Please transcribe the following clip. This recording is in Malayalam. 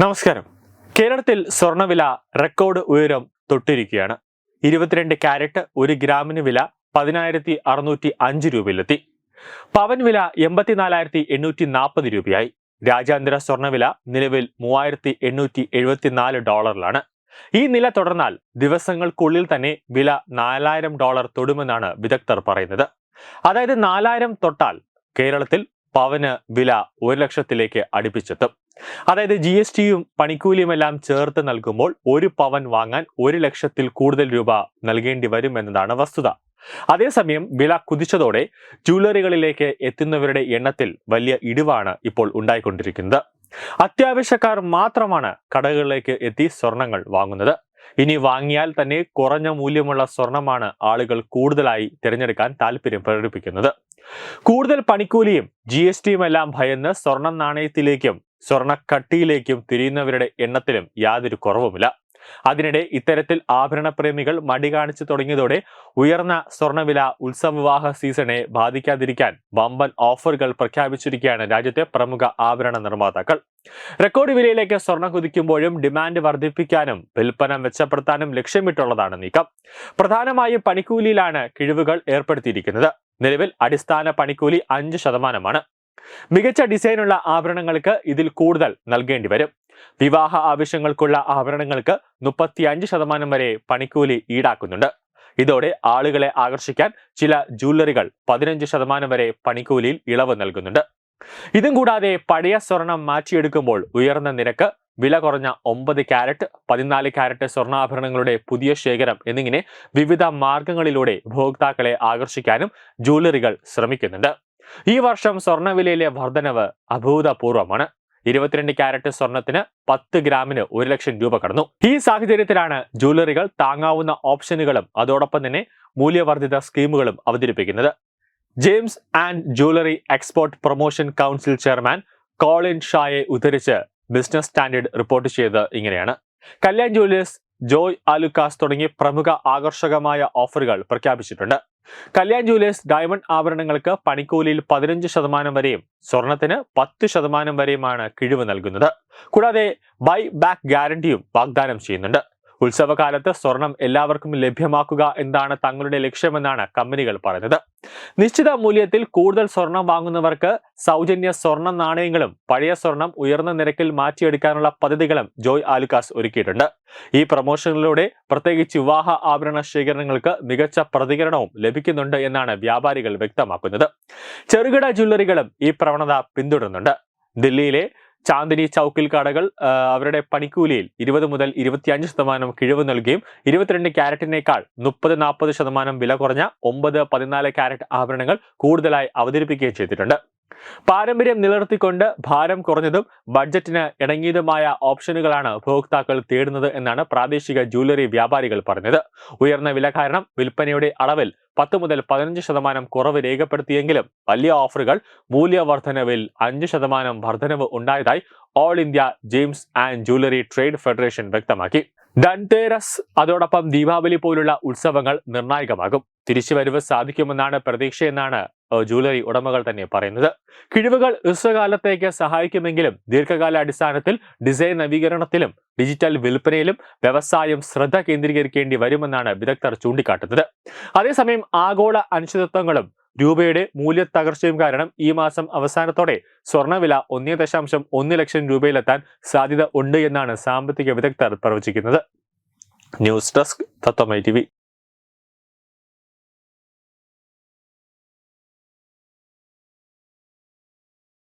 നമസ്കാരം. കേരളത്തിൽ സ്വർണവില റെക്കോർഡ് ഉയരം തൊട്ടിരിക്കുകയാണ്. ഇരുപത്തിരണ്ട് കാരറ്റ് ഒരു ഗ്രാമിന് വില പതിനായിരത്തി അറുന്നൂറ്റി അഞ്ച് രൂപയിലെത്തി. പവൻ വില എൺപത്തിനാലായിരത്തി എണ്ണൂറ്റി നാൽപ്പത് രൂപയായി. രാജ്യാന്തര സ്വർണവില നിലവിൽ മൂവായിരത്തി എണ്ണൂറ്റി എഴുപത്തിനാല് ഡോളറിലാണ്. ഈ നില തുടർന്നാൽ ദിവസങ്ങൾക്കുള്ളിൽ തന്നെ വില നാലായിരം ഡോളർ തൊടുമെന്നാണ് വിദഗ്ധർ പറയുന്നത്. അതായത് നാലായിരം തൊട്ടാൽ കേരളത്തിൽ പവന് വില ഒരു ലക്ഷത്തിലേക്ക് അടുപ്പിച്ചെത്തും. അതായത് ജി എസ് ടിയും പണിക്കൂലിയും എല്ലാം ചേർത്ത് നൽകുമ്പോൾ ഒരു പവൻ വാങ്ങാൻ ഒരു ലക്ഷത്തിൽ കൂടുതൽ രൂപ നൽകേണ്ടി വരും എന്നതാണ് വസ്തുത. അതേസമയം വില കുതിച്ചതോടെ ജ്വല്ലറികളിലേക്ക് എത്തുന്നവരുടെ എണ്ണത്തിൽ വലിയ ഇടിവാണ് ഇപ്പോൾ ഉണ്ടായിക്കൊണ്ടിരിക്കുന്നത്. അത്യാവശ്യക്കാർ മാത്രമാണ് കടകളിലേക്ക് എത്തി സ്വർണങ്ങൾ വാങ്ങുന്നത്. ഇനി വാങ്ങിയാൽ തന്നെ കുറഞ്ഞ മൂല്യമുള്ള സ്വർണമാണ് ആളുകൾ കൂടുതലായി തിരഞ്ഞെടുക്കാൻ താല്പര്യം പ്രകടിപ്പിക്കുന്നത്. കൂടുതൽ പണിക്കൂലിയും ജി എസ് ടിയും എല്ലാം ഭയന്ന് സ്വർണ നാണയത്തിലേക്കും സ്വർണക്കട്ടിയിലേക്കും തിരിയുന്നവരുടെ എണ്ണത്തിലും യാതൊരു കുറവുമില്ല. അതിനിടെ ഇത്തരത്തിൽ ആഭരണപ്രേമികൾ മടി കാണിച്ചു തുടങ്ങിയതോടെ ഉയർന്ന സ്വർണവില ഉത്സവവിവാഹ സീസണെ ബാധിക്കാതിരിക്കാൻ വമ്പൻ ഓഫറുകൾ പ്രഖ്യാപിച്ചിരിക്കുകയാണ് രാജ്യത്തെ പ്രമുഖ ആഭരണ നിർമ്മാതാക്കൾ. റെക്കോർഡ് വിലയിലേക്ക് സ്വർണം കുതിക്കുമ്പോഴും ഡിമാൻഡ് വർദ്ധിപ്പിക്കാനും വിൽപ്പന മെച്ചപ്പെടുത്താനും ലക്ഷ്യമിട്ടുള്ളതാണ് നീക്കം. പ്രധാനമായും പണിക്കൂലിയിലാണ് കിഴിവുകൾ ഏർപ്പെടുത്തിയിരിക്കുന്നത്. നിലവിൽ അടിസ്ഥാന പണിക്കൂലി അഞ്ച് ശതമാനമാണ്. മികച്ച ഡിസൈനുള്ള ആഭരണങ്ങൾക്ക് ഇതിൽ കൂടുതൽ നൽകേണ്ടി വരും. വിവാഹ ആവശ്യങ്ങൾക്കുള്ള ആഭരണങ്ങൾക്ക് മുപ്പത്തി അഞ്ച് ശതമാനം വരെ പണിക്കൂലി ഈടാക്കുന്നുണ്ട്. ഇതോടെ ആളുകളെ ആകർഷിക്കാൻ ചില ജ്വല്ലറികൾ പതിനഞ്ച് ശതമാനം വരെ പണിക്കൂലിയിൽ ഇളവ് നൽകുന്നുണ്ട്. ഇതും കൂടാതെ പഴയ സ്വർണം മാറ്റിയെടുക്കുമ്പോൾ ഉയർന്ന നിരക്ക് വില കുറഞ്ഞ ഒമ്പത് ക്യാരറ്റ് പതിനാല് ക്യാരറ്റ് സ്വർണാഭരണങ്ങളുടെ പുതിയ ശേഖരം എന്നിങ്ങനെ വിവിധ മാർഗങ്ങളിലൂടെ ഉപഭോക്താക്കളെ ആകർഷിക്കാനും ജ്വല്ലറികൾ ശ്രമിക്കുന്നുണ്ട്. ഈ വർഷം സ്വർണവിലയിലെ വർധനവ് അഭൂതപൂർവമാണ്. ഇരുപത്തിരണ്ട് ക്യാരറ്റ് സ്വർണത്തിന് പത്ത് ഗ്രാമിന് ഒരു ലക്ഷം രൂപ കടന്നു. ഈ സാഹചര്യത്തിലാണ് ജ്വല്ലറികൾ താങ്ങാവുന്ന ഓപ്ഷനുകളും അതോടൊപ്പം തന്നെ മൂല്യവർദ്ധിത സ്കീമുകളും അവതരിപ്പിക്കുന്നത്. Gems and jewellery export promotion council chairman Colin ഷായെ ഉദ്ധരിച്ച് ബിസിനസ് സ്റ്റാൻഡേർഡ് റിപ്പോർട്ട് ചെയ്തത് ഇങ്ങനെയാണ്. കല്യാൺ ജ്വല്ലേഴ്സ് ജോയ് ആലുക്കാസ് തുടങ്ങി പ്രമുഖ ആകർഷകമായ ഓഫറുകൾ പ്രഖ്യാപിച്ചിട്ടുണ്ട്. കല്യാൺ ജുവലേഴ്സ് ഡയമണ്ട് ആഭരണങ്ങൾക്ക് പണിക്കൂലിയിൽ പതിനഞ്ച് ശതമാനം വരെയും സ്വർണത്തിന് പത്ത് ശതമാനം വരെയുമാണ് കിഴിവ് നൽകുന്നത്. കൂടാതെ ബൈ ബാക്ക് ഗ്യാരണ്ടിയും വാഗ്ദാനം ചെയ്യുന്നുണ്ട്. ഉത്സവകാലത്ത് സ്വർണം എല്ലാവർക്കും ലഭ്യമാക്കുക എന്നാണ് തങ്ങളുടെ ലക്ഷ്യമെന്നാണ് കമ്പനികൾ പറഞ്ഞത് നിശ്ചിത മൂല്യത്തിൽ കൂടുതൽ സ്വർണം വാങ്ങുന്നവർക്ക് സൗജന്യ സ്വർണ നാണയങ്ങളും പഴയ സ്വർണം ഉയർന്ന നിരക്കിൽ മാറ്റിയെടുക്കാനുള്ള പദ്ധതികളും ജോയ് ആലുക്കാസ് ഒരുക്കിയിട്ടുണ്ട്. ഈ പ്രമോഷനിലൂടെ പ്രത്യേകിച്ച് വിവാഹ ആഭരണ ശേഖരണങ്ങൾക്ക് മികച്ച പ്രതികരണവും ലഭിക്കുന്നുണ്ട് എന്നാണ് വ്യാപാരികൾ വ്യക്തമാക്കുന്നത്. ചെറുകിട ജ്വല്ലറികളും ഈ പ്രവണത പിന്തുടരുന്നുണ്ട്. ദില്ലിയിലെ ചാന്ദിനി ചൗക്കിൽ കടകൾ അവരുടെ പണിക്കൂലിയിൽ ഇരുപത് മുതൽ ഇരുപത്തിയഞ്ച് ശതമാനം കിഴിവ് നൽകുകയും ഇരുപത്തിരണ്ട് ക്യാരറ്റിനേക്കാൾ മുപ്പത് നാൽപ്പത് ശതമാനം വില കുറഞ്ഞ ഒമ്പത് പതിനാല് ക്യാരറ്റ് ആഭരണങ്ങൾ കൂടുതലായി അവതരിപ്പിക്കുകയും ചെയ്തിട്ടുണ്ട്. പാരമ്പര്യം നിലനിർത്തിക്കൊണ്ട് ഭാരം കുറഞ്ഞതും ബഡ്ജറ്റിന് ഇണങ്ങിയതുമായ ഓപ്ഷനുകളാണ് ഉപഭോക്താക്കൾ തേടുന്നത് എന്നാണ് പ്രാദേശിക ജ്വല്ലറി വ്യാപാരികൾ പറഞ്ഞത്. ഉയർന്ന വില കാരണം വിൽപ്പനയുടെ അളവിൽ പത്ത് മുതൽ പതിനഞ്ച് ശതമാനം കുറവ് രേഖപ്പെടുത്തിയെങ്കിലും വലിയ ഓഫറുകൾ മൂല്യവർദ്ധനവിൽ അഞ്ച് ശതമാനം വർധനവ് ഉണ്ടായതായി all India gems and jewellery trade federation വ്യക്തമാക്കി. ധൻതേരസ് അതോടൊപ്പം ദീപാവലി പോലുള്ള ഉത്സവങ്ങൾ നിർണായകമാകും. തിരിച്ചുവരവ് സാധിക്കുമെന്നാണ് പ്രതീക്ഷയെന്നാണ് ജ്വല്ലറി ഉടമകൾ തന്നെ പറയുന്നത്. കിഴിവുകൾ ഹ്രസ്വകാലത്തേക്ക് സഹായിക്കുമെങ്കിലും ദീർഘകാലാടിസ്ഥാനത്തിൽ ഡിസൈൻ നവീകരണത്തിലും ഡിജിറ്റൽ വിൽപ്പനയിലും വ്യവസായം ശ്രദ്ധ കേന്ദ്രീകരിക്കേണ്ടി വരുമെന്നാണ് വിദഗ്ധർ ചൂണ്ടിക്കാട്ടുന്നത്. അതേസമയം ആഗോള അനിശ്ചിതത്വങ്ങളും രൂപയുടെ മൂല്യത്തകർച്ചയും കാരണം ഈ മാസം അവസാനത്തോടെ സ്വർണവില ഒന്നേ ദശാംശം ഒന്ന് ലക്ഷം രൂപയിലെത്താൻ സാധ്യത ഉണ്ട് എന്നാണ് സാമ്പത്തിക വിദഗ്ധർ പ്രവചിക്കുന്നത്. ന്യൂസ് ഡെസ്ക് തത്വമൈ ടി